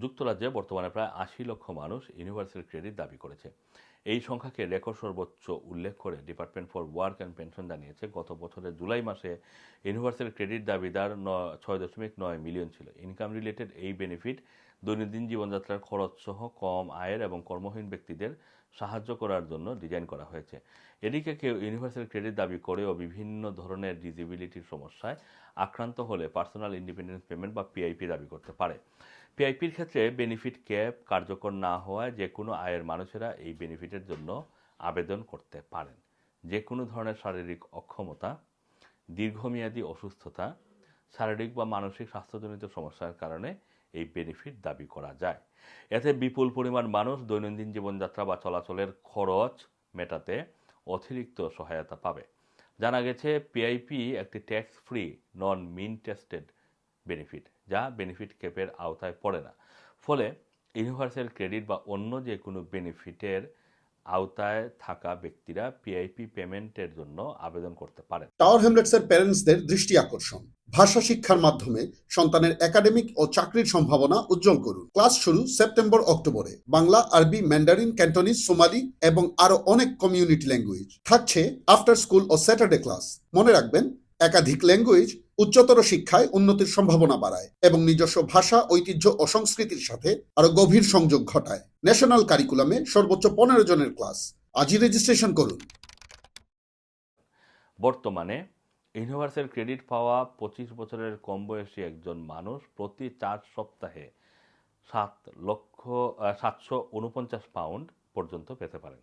যুক্তরাজ্যে বর্তমানে প্রায় আশি লক্ষ মানুষ ইউনিভার্সাল ক্রেডিট দাবি করেছে। এই সংখ্যাকে রেকর্ড সর্বোচ্চ উল্লেখ করে department for work and pension জানিয়েছে, গত বছরের জুলাই মাসে ইউনিভার্সাল ক্রেডিট দাবিদার ন- ছয় দশমিক নয় মিলিয়ন ছিল। ইনকাম রিলেটেড এই বেনিফিট দৈনন্দিন জীবনযাত্রার খরচ সহ কম আয়ের এবং কর্মহীন ব্যক্তিদের সাহায্য করার জন্য ডিজাইন করা হয়েছে। এদিকে কেউ ইউনিভার্সাল ক্রেডিট দাবি করেও বিভিন্ন ধরনের ডিজিবিলিটির সমস্যায় আক্রান্ত হলে পার্সোনাল ইন্ডিপেন্ডেন্স পেমেন্ট বা পিআইপি দাবি করতে পারে। পিআইপির ক্ষেত্রে বেনিফিট ক্যাপ কার্যকর না হওয়ায় যে কোনো আয়ের মানুষেরা এই বেনিফিটের জন্য আবেদন করতে পারেন। যে কোনো ধরনের শারীরিক অক্ষমতা, দীর্ঘমেয়াদী অসুস্থতা, শারীরিক বা মানসিক স্বাস্থ্যজনিত সমস্যার কারণে এই বেনিফিট দাবি করা যায়। এতে বিপুল পরিমাণ মানুষ দৈনন্দিন জীবনযাত্রা বা চলাচলের খরচ মেটাতে অতিরিক্ত সহায়তা পাবে। জানা গেছে পিআইপি একটি tax free non mean tested benefit যা বেনিফিট ক্যাপের আওতায় পড়ে না। ফলে ইউনিভার্সাল ক্রেডিট বা অন্য যে কোনো বেনিফিটের আওতায় থাকা ব্যক্তিরা পিআইপি পেমেন্টের জন্য আবেদন করতে পারেন। টাওয়ার হ্যামলেটসের প্যারেন্টসদের দৃষ্টি আকর্ষণ। ভাষা শিক্ষার মাধ্যমে সন্তানের একাডেমিক ও চাকরির সম্ভাবনা উজ্জ্বল করুন। ক্লাস শুরু সেপ্টেম্বর, অক্টোবরে। বাংলা, আরবি, ম্যান্ডারিন ক্যান্টনিজ সোমালি এবং আরও অনেক কমিউনিটি ল্যাঙ্গুয়েজ থাকছে আফটার স্কুল ও স্যাটারডে ক্লাস মনে রাখবেন একাধিক ল্যাঙ্গুয়েজ উচ্চতর শিক্ষায় উন্নতির সম্ভাবনা বাড়ায় এবং নিজস্ব ভাষা, ঐতিহ্য ও সংস্কৃতির সাথে আরও গভীর সংযোগ ঘটায়। ন্যাশনাল কারিকুলামে সর্বোচ্চ পনেরো জনের ক্লাস আজই রেজিস্ট্রেশন করুন। বর্তমানে ইউনিভার্সাল ক্রেডিট পাওয়া পঁচিশ বছরের কম বয়সী একজন মানুষ প্রতি চার সপ্তাহে সাত লক্ষ সাতশো উনপঞ্চাশ পাউন্ড পর্যন্ত পেতে পারেন।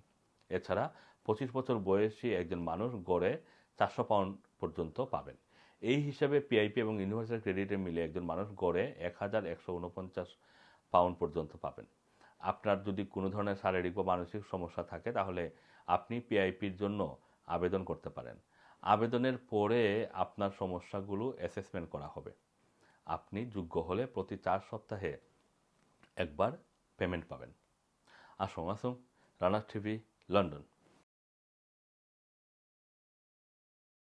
এছাড়া পঁচিশ বছর বয়সী একজন মানুষ গড়ে চারশো পাউন্ড পর্যন্ত পাবেন। এই হিসাবে পিআইপি এবং ইউনিভার্সাল ক্রেডিটে মিলে একজন মানুষ গড়ে এক হাজার একশো উনপঞ্চাশ পাউন্ড পর্যন্ত পাবেন। আপনার যদি কোনো ধরনের শারীরিক বা মানসিক সমস্যা থাকে, তাহলে আপনি পিআইপির জন্য আবেদন করতে পারেন। আবেদনের পরে আপনার সমস্যাগুলো অ্যাসেসমেন্ট করা হবে। আপনি যোগ্য হলে প্রতি চার সপ্তাহে একবার পেমেন্ট পাবেন। আসুন আসুন রানার টিভি, লন্ডন।